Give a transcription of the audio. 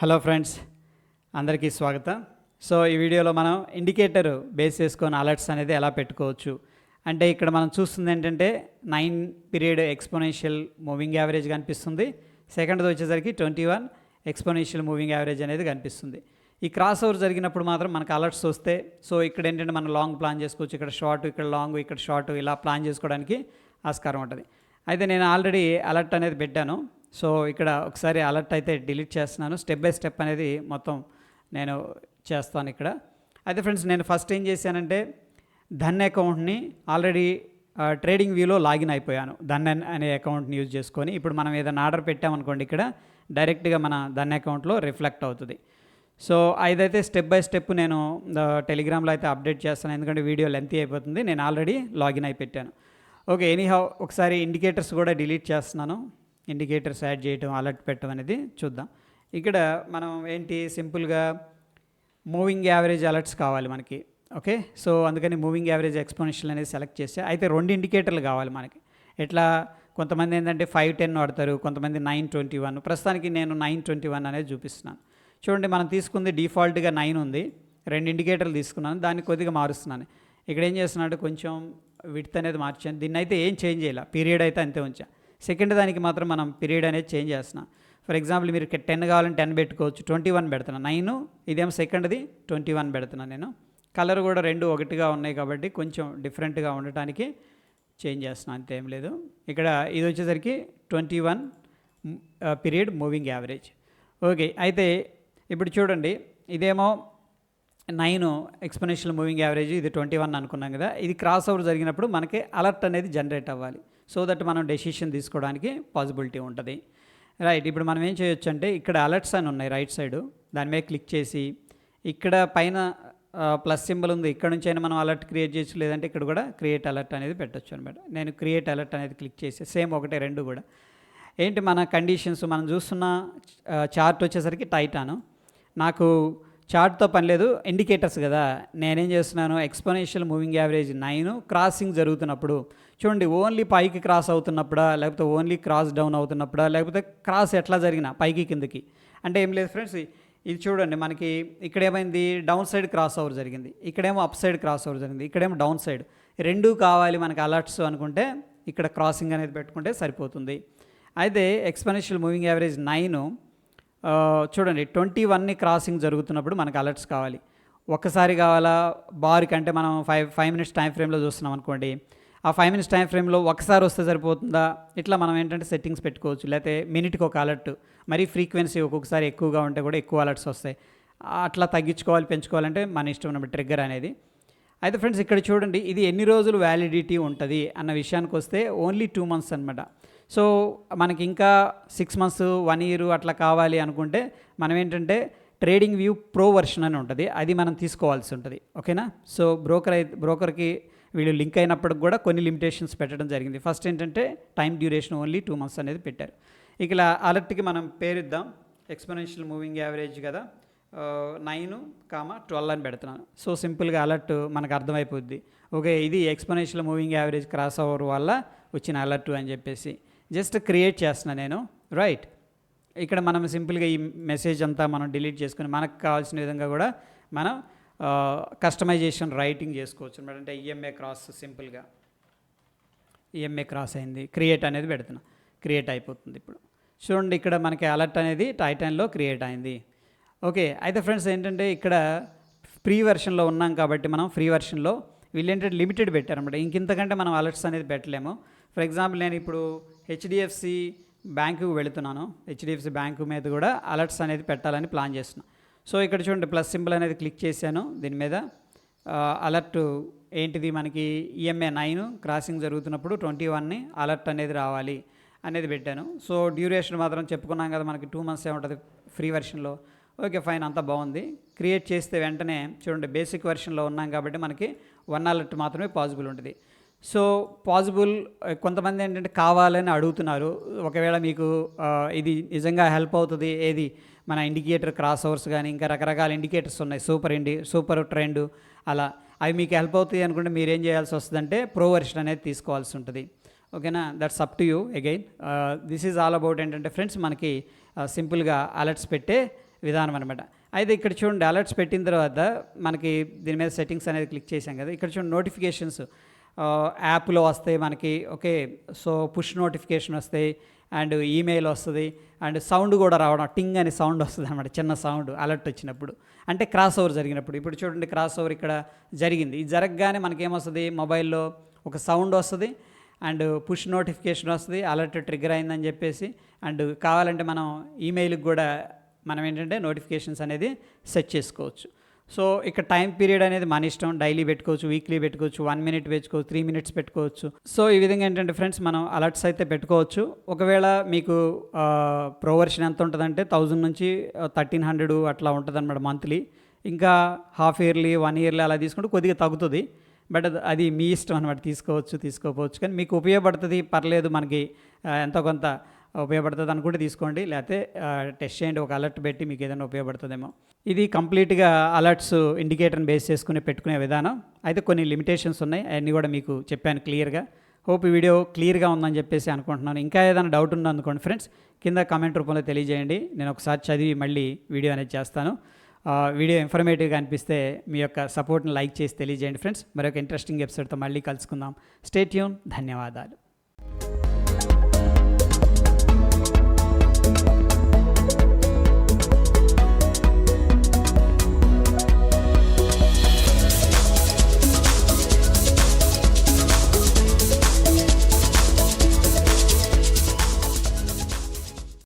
Hello friends అందరికీ స్వాగతం. So ఈ వీడియోలో మనం ఇండికేటర్ బేస్ చేసుకొని అలర్ట్స్ అనేది ఎలా పెట్టుకోవచ్చు? అంటే ఇక్కడ మనం చూస్తుంది ఏంటంటే nine period exponential moving average కనిపిస్తుంది. సెకండ్ది వచ్చేసరికి twenty one exponential moving average అనేది కనిపిస్తుంది. ఈ క్రాస్ ఓవర్ జరిగినప్పుడు మాత్రం మనకు అలర్ట్స్ వస్తే సో ఇక్కడ ఏంటంటే మనం లాంగ్ ప్లాన్ చేసుకోవచ్చు. ఇక్కడ షార్ట్ ఇక్కడ లాంగ్ ఇక్కడ షార్ట్ ఇలా ప్లాన్ చేసుకోవడానికి ఆస్కారం ఉంటుంది. అయితే నేను ఆల్రెడీ అలర్ట్ అనేది పెట్టాను. సో ఇక్కడ ఒకసారి అలర్ట్ అయితే డిలీట్ చేస్తున్నాను. స్టెప్ బై స్టెప్ అనేది మొత్తం నేను చేస్తాను ఇక్కడ. అయితే ఫ్రెండ్స్ నేను ఫస్ట్ ఏం చేశానంటే ధన్ అకౌంట్ని ఆల్రెడీ ట్రేడింగ్ వ్యూలో లాగిన్ అయిపోయాను. ధన్ అనే అకౌంట్ని యూజ్ చేసుకొని ఇప్పుడు మనం ఏదైనా ఆర్డర్ పెట్టామనుకోండి ఇక్కడ డైరెక్ట్గా మన ధన్ అకౌంట్లో రిఫ్లెక్ట్ అవుతుంది. సో ఇదైతే స్టెప్ బై స్టెప్ నేను టెలిగ్రామ్లో అయితే అప్డేట్ చేస్తాను. ఎందుకంటే వీడియో లెంతీ అయిపోతుంది. నేను ఆల్రెడీ లాగిన్ అయి పెట్టాను ఓకే ఎనీహౌ ఒకసారి ఇండికేటర్స్ కూడా డిలీట్ చేస్తున్నాను. ఇండికేటర్స్ యాడ్ చేయటం అలర్ట్ పెట్టడం అనేది చూద్దాం. ఇక్కడ మనం ఏంటి? సింపుల్గా మూవింగ్ యావరేజ్ అలర్ట్స్ కావాలి మనకి. ఓకే? సో అందుకని మూవింగ్ యావరేజ్ ఎక్స్పోనెన్షియల్ అనేది సెలెక్ట్ చేస్తే అయితే రెండు ఇండికేటర్లు కావాలి మనకి. ఎట్లా? కొంతమంది ఏంటంటే ఫైవ్ టెన్ వాడతారు కొంతమంది నైన్ ట్వంటీ వన్. ప్రస్తుతానికి నేను నైన్ ట్వంటీ వన్ అనేది చూపిస్తున్నాను. చూడండి మనం తీసుకుంది డిఫాల్ట్గా నైన్ ఉంది. రెండు ఇండికేటర్లు తీసుకున్నాను దాన్ని కొద్దిగా మారుస్తున్నాను. ఇక్కడ ఏం చేస్తున్నాడు? కొంచెం విడ్త్ అనేది మార్చాను. దీన్ని అయితే ఏం చేంజ్ చేయాలి? పీరియడ్ అయితే అంతే ఉంచా. సెకండ్ దానికి మాత్రం మనం పీరియడ్ అనేది చేంజ్ చేస్తున్నాం. ఫర్ ఎగ్జాంపుల్ మీరు టెన్ కావాలంటే టెన్ పెట్టుకోవచ్చు ట్వంటీ వన్ పెడుతున్నా. నైన్ ఇదేమో సెకండ్ది ట్వంటీ వన్ పెడుతున్నాను నేను. కలర్ కూడా రెండు ఒకటిగా ఉన్నాయి కాబట్టి కొంచెం డిఫరెంట్గా ఉండటానికి చేంజ్ చేస్తున్నాను అంతేం లేదు. ఇక్కడ ఇది వచ్చేసరికి twenty one period moving average okay అయితే ఇప్పుడు చూడండి ఇదేమో నైన్ ఎక్స్పోనెన్షియల్ మూవింగ్ యావరేజ్ ఇది ట్వంటీ వన్ అనుకున్నాం కదా. ఇది క్రాస్ ఓవర్ జరిగినప్పుడు మనకి అలర్ట్ అనేది జనరేట్ అవ్వాలి. సో దట్ మనం డెసిషన్ తీసుకోవడానికి పాసిబిలిటీ ఉంటుంది. రైట్ ఇప్పుడు మనం ఏం చేయొచ్చు అంటే ఇక్కడ అలర్ట్స్ అని ఉన్నాయి రైట్ సైడ్. దాని మీద క్లిక్ చేసి ఇక్కడ పైన ప్లస్ సింబల్ ఉంది. ఇక్కడ నుంచి అయినా మనం అలర్ట్ క్రియేట్ చేయొచ్చు లేదంటే ఇక్కడ కూడా క్రియేట్ అలర్ట్ అనేది పెట్టొచ్చు అనమాట నేను క్రియేట్ అలర్ట్ అనేది క్లిక్ చేసి సేమ్ ఒకటే రెండు కూడా. ఏంటి మన కండిషన్స్? మనం చూస్తున్న చార్ట్ వచ్చేసరికి టైటాను. నాకు చార్ట్తో పని లేదు ఇండికేటర్స్ కదా. నేనేం చేస్తున్నాను? Exponential moving average nine crossing జరుగుతున్నప్పుడు చూడండి ఓన్లీ పైకి క్రాస్ అవుతున్నప్పుడా లేకపోతే ఓన్లీ క్రాస్ డౌన్ అవుతున్నప్పుడా లేకపోతే క్రాస్ ఎట్లా జరిగినా పైకి కిందకి. అంటే ఏం లేదు ఫ్రెండ్స్ ఇది చూడండి మనకి ఇక్కడ ఏమైంది డౌన్ సైడ్ క్రాస్ ఓవర్ జరిగింది ఇక్కడేమో అప్ సైడ్ క్రాస్ ఓవర్ జరిగింది ఇక్కడేమో డౌన్ సైడ్. రెండు కావాలి మనకి అలర్ట్స్ అనుకుంటే ఇక్కడ క్రాసింగ్ అనేది పెట్టుకుంటే సరిపోతుంది. అయితే ఎక్స్పెనెన్షియల్ మూవింగ్ యావరేజ్ నైన్ చూడండి ట్వంటీ వన్ని క్రాసింగ్ జరుగుతున్నప్పుడు మనకు అలర్ట్స్ కావాలి. ఒక్కసారి కావాలా బార్కి అంటే మనం ఫైవ్ ఫైవ్ మినిట్స్ టైం ఫ్రేమ్లో చూస్తున్నాం అనుకోండి ఆ ఫైవ్ మినిట్స్ టైం ఫ్రేమ్లో ఒకసారి వస్తే సరిపోతుందా? ఇట్లా మనం ఏంటంటే సెట్టింగ్స్ పెట్టుకోవచ్చు. లేకపోతే మినిట్కి ఒక అలర్ట్ మరీ ఫ్రీక్వెన్సీ ఒక్కొక్కసారి ఎక్కువగా ఉంటే కూడా ఎక్కువ అలర్ట్స్ వస్తాయి. అట్లా తగ్గించుకోవాలి పెంచుకోవాలంటే మన ఇష్టం ఉన్నప్పుడు ట్రిగ్గర్ అనేది. అయితే ఫ్రెండ్స్ ఇక్కడ చూడండి ఇది ఎన్ని రోజులు వ్యాలిడిటీ ఉంటుంది అన్న విషయానికి వస్తే ఓన్లీ టూ మంత్స్ అనమాట సో మనకి ఇంకా సిక్స్ మంత్స్ వన్ ఇయర్ అట్లా కావాలి అనుకుంటే మనం ఏంటంటే ట్రేడింగ్ వ్యూ ప్రో వర్షన్ అని ఉంటుంది. అది మనం తీసుకోవాల్సి ఉంటుంది. ఓకేనా సో బ్రోకర్ అయితే బ్రోకర్కి వీళ్ళు లింక్ అయినప్పటికి కూడా కొన్ని లిమిటేషన్స్ పెట్టడం జరిగింది. ఫస్ట్ ఏంటంటే time duration only two months అనేది పెట్టారు. ఇక ఇలా అలర్ట్కి మనం పేరిద్దాం. ఎక్స్పోనెన్షియల్ మూవింగ్ యావరేజ్ కదా. నైన్ కామ ట్వెల్వ్ అని పెడుతున్నాను. సో సింపుల్గా అలర్ట్ మనకు అర్థమైపోద్ది. ఓకే ఇది exponential moving average cross over వల్ల వచ్చిన అలర్ట్ అని చెప్పేసి. జస్ట్ క్రియేట్ చేస్తున్నాను నేను. రైట్. ఇక్కడ మనం సింపుల్గా ఈ మెసేజ్ అంతా మనం డిలీట్ చేసుకుని మనకు కావాల్సిన విధంగా కూడా మనం కస్టమైజేషన్ రైటింగ్ చేసుకోవచ్చు. అనమాట అంటే ఈఎంఏ క్రాస్ సింపుల్గా. ఈఎంఏ క్రాస్ అయింది. క్రియేట్ అనేది పెడుతున్నా. క్రియేట్ అయిపోతుంది ఇప్పుడు. చూడండి ఇక్కడ మనకి అలర్ట్ అనేది టైటైన్లో క్రియేట్ అయింది. ఓకే అయితే ఫ్రెండ్స్ ఏంటంటే ఇక్కడ ఫ్రీ వెర్షన్లో ఉన్నాం కాబట్టి మనం ఫ్రీ వెర్షన్లో వీళ్ళు లిమిటెడ్ పెట్టారనమాట ఇంకింతకంటే మనం అలర్ట్స్ అనేది పెట్టలేము. ఫర్ ఎగ్జాంపుల్ నేను ఇప్పుడు హెచ్డిఎఫ్సి బ్యాంకుకు వెళుతున్నాను. హెచ్డిఎఫ్సి బ్యాంకు మీద కూడా అలర్ట్స్ అనేది పెట్టాలని ప్లాన్ చేస్తున్నాను సో ఇక్కడ చూడండి ప్లస్ సింబల్ అనేది క్లిక్ చేశాను దీని మీద. అలర్ట్ ఏంటిది మనకి? ఈఎంఏ నైన్ క్రాసింగ్ జరుగుతున్నప్పుడు ట్వంటీ వన్ని అలర్ట్ అనేది రావాలి అనేది పెట్టాను. సో డ్యూరేషన్ మాత్రం చెప్పుకున్నాం కదా మనకి టూ మంత్స్ ఏముంటుంది ఫ్రీ వెర్షన్లో ఓకే ఫైన్ అంతా బాగుంది. క్రియేట్ చేస్తే వెంటనే చూడండి బేసిక్ వెర్షన్లో ఉన్నాం కాబట్టి మనకి వన్ అలర్ట్ మాత్రమే పాసిబుల్ ఉంటుంది. సో పాసిబుల్ కొంతమంది ఏంటంటే కావాలని అడుగుతున్నారు. ఒకవేళ మీకు ఇది నిజంగా హెల్ప్ అవుతుంది ఏది? మన ఇండికేటర్ క్రాస్ ఓవర్స్ కానీ ఇంకా రకరకాల ఇండికేటర్స్ ఉన్నాయి. సూపర్ ఇండి సూపర్ ట్రెండ్ అలా. అవి మీకు హెల్ప్ అవుతాయి అనుకుంటే మీరు ఏం చేయాల్సి వస్తుందంటే ప్రో వెర్షన్ అనేది తీసుకోవాల్సి ఉంటుంది. ఓకేనా? That's up to you again this is all about ఏంటంటే ఫ్రెండ్స్ మనకి uh, సింపుల్గా అలర్ట్స్ పెట్టే విధానం అనమాట అయితే ఇక్కడ చూడండి అలర్ట్స్ పెట్టిన తర్వాత మనకి దీని మీద సెట్టింగ్స్ అనేది క్లిక్ చేసాం కదా. ఇక్కడ చూడండి నోటిఫికేషన్స్ యాప్లో uh, వస్తాయి మనకి. ఓకే సో పుష్ నోటిఫికేషన్ వస్తాయి. అండ్ ఈమెయిల్ వస్తుంది అండ్ సౌండ్ కూడా రావడం టింగ్ అనే సౌండ్ వస్తుంది అనమాట చిన్న సౌండ్ అలర్ట్ వచ్చినప్పుడు. అంటే క్రాస్ ఓవర్ జరిగినప్పుడు. ఇప్పుడు చూడండి క్రాస్ ఓవర్ ఇక్కడ జరిగింది. ఇది జరగగానే మనకేమొస్తుంది మొబైల్లో ఒక సౌండ్ వస్తుంది అండ్ పుష్ నోటిఫికేషన్ వస్తుంది అలర్ట్ ట్రిగ్గర్ అయిందని చెప్పేసి అండ్ కావాలంటే మనం ఈమెయిల్కి కూడా మనం ఏంటంటే నోటిఫికేషన్స్ అనేది సెట్ చేసుకోవచ్చు. సో ఇక్కడ టైం పీరియడ్ అనేది మన ఇష్టం. డైలీ పెట్టుకోవచ్చు వీక్లీ పెట్టుకోవచ్చు వన్ మినిట్ పెట్టుకోవచ్చు త్రీ మినిట్స్ పెట్టుకోవచ్చు. సో ఈ విధంగా ఏంటంటే ఫ్రెండ్స్ మనం అలర్ట్స్ అయితే పెట్టుకోవచ్చు. ఒకవేళ మీకు ప్రో వర్షన్ ఎంత ఉంటుందంటే థౌజండ్ నుంచి థర్టీన్ హండ్రెడ్ అట్లా ఉంటుంది అనమాట మంత్లీ. ఇంకా హాఫ్ ఇయర్లీ వన్ ఇయర్లీ అలా తీసుకుంటే కొద్దిగా తగ్గుతుంది. బట్ అది- అది మీ ఇష్టం అనమాట తీసుకోవచ్చు తీసుకోకపోవచ్చు కానీ మీకు ఉపయోగపడుతుంది పర్లేదు మనకి ఎంతో కొంత ఉపయోగపడుతుంది అనుకుంటే తీసుకోండి. లేకపోతే టెస్ట్ చేయండి. ఒక అలర్ట్ పెట్టి మీకు ఏదైనా ఉపయోగపడుతుందేమో. ఇది కంప్లీట్గా అలర్ట్స్ ఇండికేటర్ని బేస్ చేసుకుని పెట్టుకునే విధానం. అయితే కొన్ని లిమిటేషన్స్ ఉన్నాయి. అవన్నీ కూడా మీకు చెప్పాను క్లియర్గా హోప్ ఈ వీడియో క్లియర్గా ఉందని చెప్పేసి అనుకుంటున్నాను. ఇంకా ఏదైనా డౌట్ ఉందో అనుకోండి ఫ్రెండ్స్ కింద కామెంట్ రూపంలో తెలియజేయండి. నేను ఒకసారి చదివి మళ్ళీ వీడియో అనేది చేస్తాను. వీడియో ఇన్ఫర్మేటివ్గా అనిపిస్తే మీ యొక్క సపోర్ట్ని లైక్ చేసి తెలియజేయండి ఫ్రెండ్స్ మరొక ఇంట్రెస్టింగ్ ఎపిసోడ్తో మళ్ళీ కలుసుకుందాం. స్టేట్యూన్ ధన్యవాదాలు.